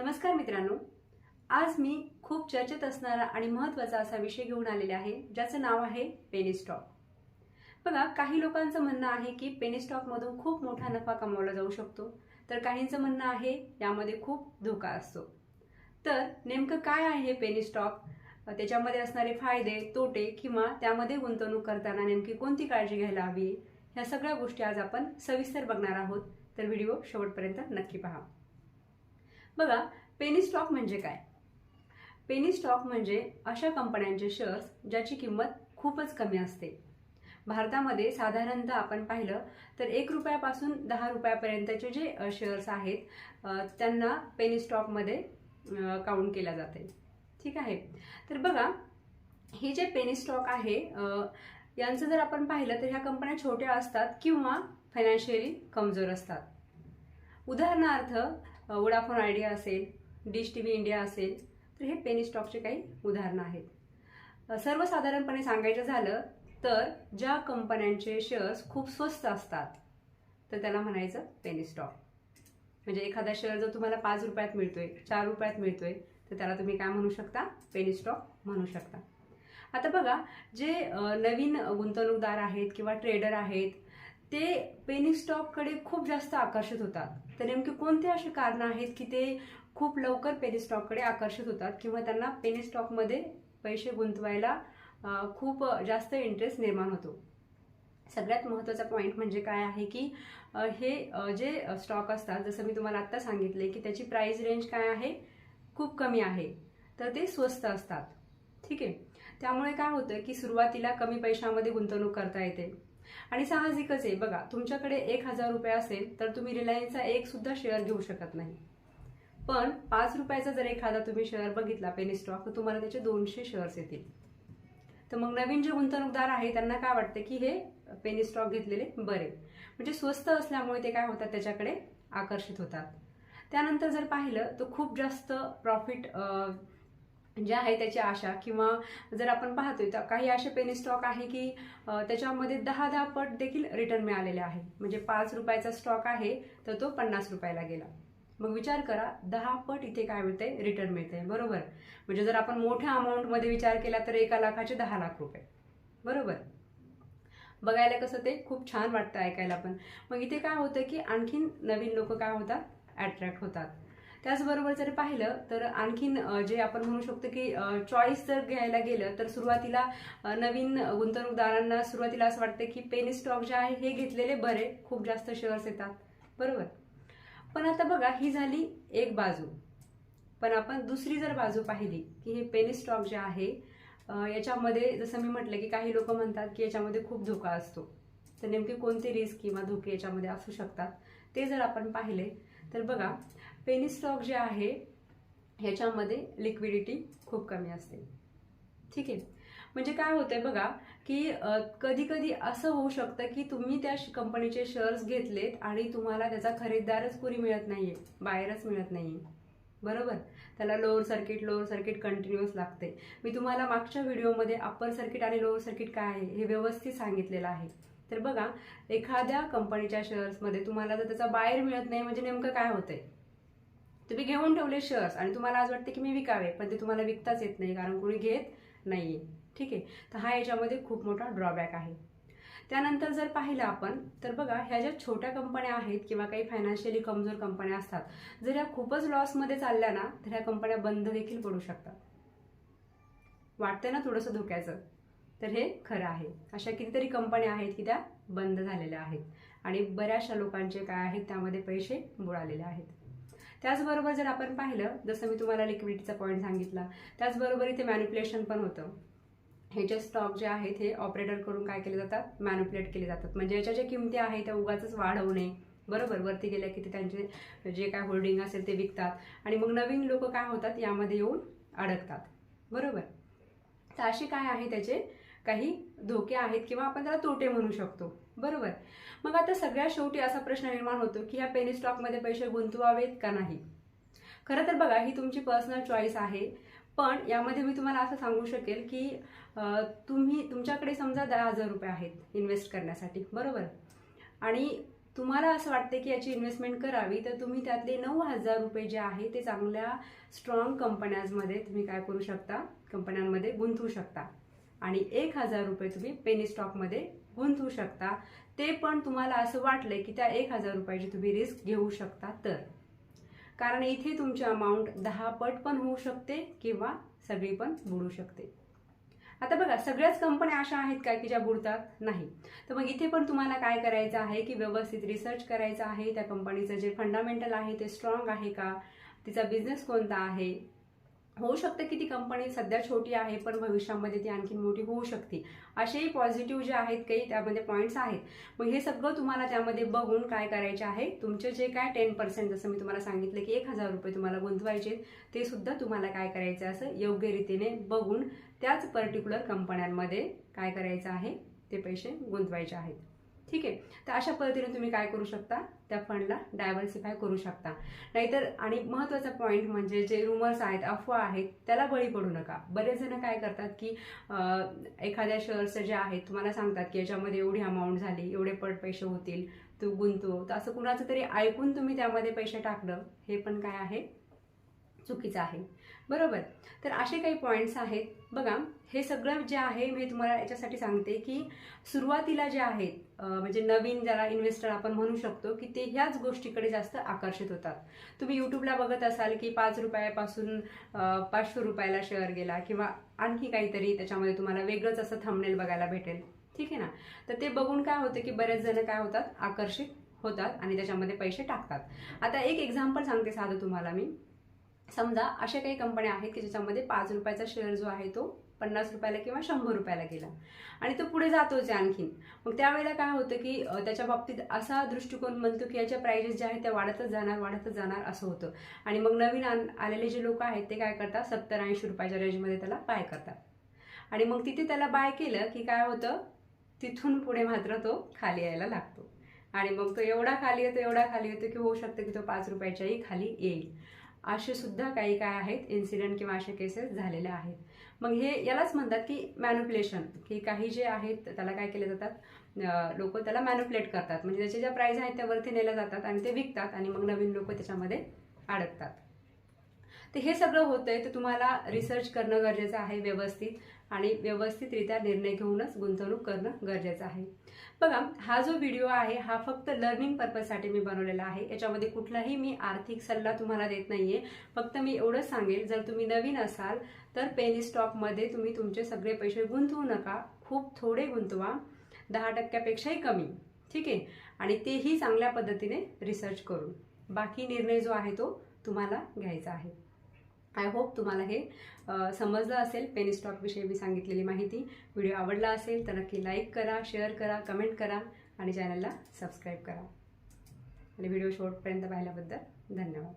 नमस्कार मित्रांनो. आज मी खूप चर्चेत असणारा आणि महत्त्वाचा असा विषय घेऊन आलेला आहे ज्याचं नाव आहे पेनीस्टॉक बघा काही लोकांचं म्हणणं आहे की पेनीस्टॉकमधून खूप मोठा नफा कमावला जाऊ शकतो. तर काहींचं म्हणणं आहे यामध्ये खूप धोका असतो. तर नेमकं काय आहे हे त्याच्यामध्ये असणारे फायदे तोटे किंवा त्यामध्ये गुंतवणूक करताना नेमकी कोणती काळजी घ्यायला हवी? ह्या सगळ्या गोष्टी आज आपण सविस्तर बघणार आहोत. तर व्हिडिओ शेवटपर्यंत नक्की पहा. बघा पेनी स्टॉक म्हणजे काय? पेनी स्टॉक म्हणजे अशा कंपन्यांचे शेअर्स ज्याची किंमत खूपच कमी असते. भारतामध्ये साधारणतः आपण पाहिलं तर एक रुपयापासून दहा रुपयापर्यंतचे जे शेअर्स आहेत त्यांना पेनी स्टॉकमध्ये काउंट केल्या जाते. ठीक आहे? तर बघा हे जे पेनी स्टॉक आहे यांचं जर आपण पाहिलं तर ह्या कंपन्या छोट्या असतात किंवा फायनान्शियली कमजोर असतात. उदाहरणार्थ वोडाफोन आयडिया असेल डिश टी व्ही इंडिया असेल तर हे पेनी स्टॉकचे काही उदाहरणं आहेत. सर्वसाधारणपणे सांगायचं झालं तर ज्या कंपन्यांचे शेअर्स खूप स्वस्त असतात तर त्याला म्हणायचं पेनी स्टॉक. म्हणजे एखादा शेअर जर तुम्हाला पाच रुपयात मिळतोय चार रुपयात मिळतोय तर त्याला तुम्ही काय म्हणू शकता? पेनी स्टॉक म्हणू शकता. आता बघा जे नवीन गुंतवणूकदार आहेत किंवा ट्रेडर आहेत ते पेनी स्टॉककडे खूप जास्त आकर्षित होतात. तर नेमके कोणते असे कारणं आहेत की ते खूप लवकर पेनी स्टॉककडे आकर्षित होतात किंवा त्यांना पेनी स्टॉकमध्ये पैसे गुंतवायला खूप जास्त इंटरेस्ट निर्माण होतो? सगळ्यात महत्त्वाचा पॉईंट म्हणजे काय आहे की हे जे स्टॉक असतात जसं मी तुम्हाला आत्ता सांगितले की त्याची प्राईस रेंज काय आहे? खूप कमी आहे. तर ते स्वस्त असतात. ठीक आहे? त्यामुळे काय होतं की सुरुवातीला कमी पैशामध्ये गुंतवणूक करता येते. आणि साहजिकच आहे. बघा तुमच्याकडे एक हजार रुपये असेल तर तुम्ही रिलायन्सचा एक सुद्धा शेअर घेऊ शकत नाही. पण पाच रुपयाचा जर एखादा तुम्ही शेअर बघितला पेनी स्टॉक तर तुम्हाला त्याचे दोनशे शेअर्स येतील. तर मग नवीन जे गुंतवणूकदार आहे त्यांना काय वाटतं की हे पेनी स्टॉक घेतलेले बरे? म्हणजे स्वस्त असल्यामुळे ते काय होतात? त्याच्याकडे आकर्षित होतात. त्यानंतर जर पाहिलं तर खूप जास्त प्रॉफिट जे आहे त्याची आशा किंवा जर आपण पाहतोय तर काही असे पेनी स्टॉक आहे की त्याच्यामध्ये दहा दहा पट देखील रिटर्न मिळालेले आहे. म्हणजे पाच रुपयाचा स्टॉक आहे तर तो पन्नास रुपयाला गेला. मग विचार करा दहा पट इथे काय मिळते रिटर्न मिळते बरोबर? म्हणजे जर आपण मोठ्या अमाऊंटमध्ये विचार केला तर एका लाखाचे दहा लाख रुपये. बरोबर? बघायला कसं ते? खूप छान वाटतं ऐकायला पण. मग इथे काय होतं की आणखीन नवीन लोक काय होतात? अट्रॅक्ट होतात. त्याचबरोबर जर पाहिलं तर आणखीन जे आपण म्हणू शकतो की चॉईस जर घ्यायला गेलं तर सुरुवातीला नवीन गुंतवणूकदारांना सुरुवातीला असं वाटतं की पेनी स्टॉक जे आहे हे घेतलेले बरे खूप जास्त शेअर्स येतात. बरोबर? पण आता बघा ही झाली एक बाजू. पण आपण दुसरी जर बाजू पाहिली की हे पेनी स्टॉक जे आहे याच्यामध्ये जसं मी म्हटलं की काही लोक म्हणतात की याच्यामध्ये खूप धोका असतो. तर नेमके कोणते रिस्क किंवा धोके याच्यामध्ये असू शकतात ते जर आपण पाहिले तर बघा पेनी स्टॉक जे आहे ह्याच्यामध्ये लिक्विडिटी खूप कमी असते. ठीक आहे? म्हणजे काय होतंय बघा की कधी कधी असं होऊ शकतं की तुम्ही त्या कंपनीचे शेअर्स घेतलेत आणि तुम्हाला त्याचा खरेदीदारच पुरी मिळत नाहीये बाहेरच मिळत नाहीये. बरोबर? त्याला lower circuit lower circuit continuous लागते. मी तुम्हाला मागच्या व्हिडिओमध्ये अप्पर सर्किट आणि लोअर सर्किट काय आहे हे व्यवस्थित सांगितलेलं आहे. तर बघा एखाद्या कंपनीच्या शेअर्समध्ये तुम्हाला जर त्याचा बाहेर मिळत नाही म्हणजे नेमकं काय होतंय? तुम्ही घेऊन ठेवले शेअर्स आणि तुम्हाला आज वाटते की मी विकावे पण ते तुम्हाला विकताच येत नाही कारण कोणी घेत नाही ठीक आहे? तर हा याच्यामध्ये खूप मोठा ड्रॉबॅक आहे. त्यानंतर जर पाहिलं आपण तर बघा ह्या ज्या छोट्या कंपन्या आहेत किंवा काही फायनान्शियली कमजोर कंपन्या असतात जर ह्या खूपच लॉसमध्ये चालल्या ना तर ह्या कंपन्या बंद देखील पडू शकतात. वाटतं ना थोडंसं धोक्याचं? तर हे खरं आहे. अशा कितीतरी कंपन्या आहेत की त्या बंद झालेल्या आहेत. आणि बऱ्याचशा लोकांचे काय आहेत त्यामध्ये पैसे बुडालेले आहेत. त्याचबरोबर जर आपण पाहिलं जसं मी तुम्हाला लिक्विडिटीचा पॉईंट सांगितला त्याचबरोबर इथे मॅन्युप्युलेशन पण होतं. ह्याचे स्टॉक जे आहेत हे ऑपरेटर करून काय केले जातात? मॅन्युप्युलेट केले जातात. म्हणजे याच्या ज्या किमती आहेत त्या उगाच वाढवणे बरोबर? वरती गेल्या की ते त्यांचे जे काय होल्डिंग असेल ते विकतात. आणि मग नवीन लोक काय होतात? यामध्ये येऊन अडकतात. बरोबर? तर असे काय आहे त्याचे काही धोके आहेत किंवा आपण त्याला तोटे म्हणू शकतो. बरोबर? मग आता सगळ्यात शेवटी असा प्रश्न निर्माण होतो की ह्या पेनी स्टॉकमध्ये पैसे गुंतवावेत का नाही? खरं तर बघा ही तुमची पर्सनल चॉईस आहे. पण यामध्ये मी तुम्हाला असं सांगू शकेल की तुम्ही तुमच्याकडे समजा दहा हजार रुपये आहेत इन्व्हेस्ट करण्यासाठी बरोबर? आणि तुम्हाला असं वाटते की याची इन्व्हेस्टमेंट करावी तर तुम्ही त्यातले नऊ हजार रुपये जे आहे ते चांगल्या स्ट्रॉंग कंपन्यांमध्ये तुम्ही काय करू शकता? कंपन्यांमध्ये गुंतवू शकता. आणि एक हजार रुपये तुम्ही पेनी स्टॉकमध्ये गुंतवू शकता. ते पण तुम्हाला असं वाटलं की त्या एक हजार रुपयाची तुम्ही रिस्क घेऊ शकता तर. कारण इथे तुमची अमाऊंट दहा पट पण होऊ शकते किंवा सगळी पण बुडू शकते. आता बघा सगळ्याच कंपन्या अशा आहेत का की ज्या बुडतात? नाही. तर मग इथे पण तुम्हाला काय करायचं आहे की व्यवस्थित रिसर्च करायचं आहे? त्या कंपनीचं जे फंडामेंटल आहे ते स्ट्रॉंग आहे का? तिचा बिझनेस कोणता आहे? होऊ शकतं की ती कंपनी सध्या छोटी आहे पण भविष्यामध्ये ती आणखी मोठी होऊ शकते. असेही पॉझिटिव्ह जे आहेत काही त्यामध्ये पॉईंट्स आहेत. मग हे सगळं तुम्हाला त्यामध्ये बघून काय करायचे आहे तुमचे जे काय टेन पर्सेंट जसं मी तुम्हाला सांगितलं की एक हजार रुपये तुम्हाला गुंतवायचे ते सुद्धा तुम्हाला काय करायचं असं योग्य रीतीने बघून त्याच पर्टिक्युलर कंपन्यांमध्ये काय करायचं आहे ते पैसे गुंतवायचे आहेत. ठीक आहे? तर अशा पद्धतीने तुम्ही काय करू शकता? त्या फंडला डायव्हर्सिफाय करू शकता. नाहीतर आणि महत्त्वाचा पॉईंट म्हणजे जे रुमर्स आहेत अफवा आहेत त्याला बळी पडू नका. बरेच जण काय करतात की एखाद्या शेअर्सचं जे आहेत तुम्हाला सांगतात की याच्यामध्ये एवढी अमाऊंट झाली एवढे पट पैसे होतील तू गुंतव. तर असं कुणाचं तरी ऐकून तुम्ही त्यामध्ये पैसे टाकलं हे पण काय आहे? चुकीचं आहे. बरोबर? तर असे काही पॉईंट्स आहेत. बघा हे सगळं जे आहे मी तुम्हाला याच्यासाठी सांगते की सुरुवातीला जे आहेत म्हणजे नवीन ज्याला इन्व्हेस्टर आपण म्हणू शकतो की ते ह्याच गोष्टीकडे जास्त आकर्षित होतात. तुम्ही यूट्यूबला बघत असाल की पाच रुपयापासून पाचशे रुपयाला शेअर गेला किंवा आणखी काहीतरी त्याच्यामध्ये तुम्हाला वेगळंच असं थंबनेल बघायला भेटेल. ठीक आहे ना? तर ते बघून काय होतं की बरेच जण काय होतात? आकर्षित होतात आणि त्याच्यामध्ये पैसे टाकतात. आता एक एक्झाम्पल सांगते साधं तुम्हाला मी. समजा अशा काही कंपन्या आहेत की ज्याच्यामध्ये पाच रुपयाचा शेअर जो आहे तो पन्नास रुपयाला किंवा शंभर रुपयाला गेला. आणि तो पुढे जातोच आहे आणखीन. मग त्यावेळेला काय होतं की त्याच्या बाबतीत असा दृष्टिकोन म्हणतो की याच्या प्राइजेस ज्या आहेत त्या वाढतच जाणार वाढतच जाणार असं होतं. आणि मग नवीन आलेले जे लोक आहेत ते काय करतात? सत्तर ऐंशी रुपयाच्या रेंजमध्ये त्याला बाय करतात. आणि मग तिथे त्याला बाय केलं की काय होतं? तिथून पुढे मात्र तो खाली यायला लागतो. आणि मग तो एवढा खाली येतो एवढा खाली येतो की होऊ शकतं की तो पाच रुपयाच्याही खाली येईल. असे सुद्धा काही काय आहेत इन्सिडेंट किंवा असे केसेस झालेले आहेत. मग हे यालाच म्हणतात की मॅन्युप्युलेशन की काही जे आहेत त्याला काय केले जातात लोक त्याला मॅन्युप्युलेट करतात. म्हणजे त्याचे ज्या प्राईज आहेत त्या वरती नेल्या जातात आणि ते विकतात आणि मग नवीन लोक त्याच्यामध्ये अडकतात. तर हे सगळं होतंय तर तुम्हाला रिसर्च करणं गरजेचं आहे व्यवस्थित. आणि व्यवस्थितरित्या निर्णय घेऊनच गुंतवणूक करणं गरजेचं आहे. बघा हा जो व्हिडिओ आहे हा फक्त लर्निंग पर्पजसाठी मी बनवलेला आहे. याच्यामध्ये कुठलाही मी आर्थिक सल्ला तुम्हाला देत नाहीये. फक्त मी एवढंच सांगेल जर तुम्ही नवीन असाल तर पेनी स्टॉकमध्ये तुम्ही तुमचे सगळे पैसे गुंतवू नका. खूप थोडे गुंतवा. दहा टक्क्यापेक्षाही कमी. ठीक आहे? आणि तेही चांगल्या पद्धतीने रिसर्च करून. बाकी निर्णय जो आहे तो तुम्हाला घ्यायचा आहे. आय होप तुम्हाला हे समजलं असेल. पेनिस्टॉकविषयी मी सांगितलेली माहिती. व्हिडिओ आवडला असेल तर नक्की लाईक करा शेअर करा कमेंट करा आणि चॅनलला सबस्क्राईब करा. आणि व्हिडिओ शॉर्टपर्यंत पाहिल्याबद्दल धन्यवाद.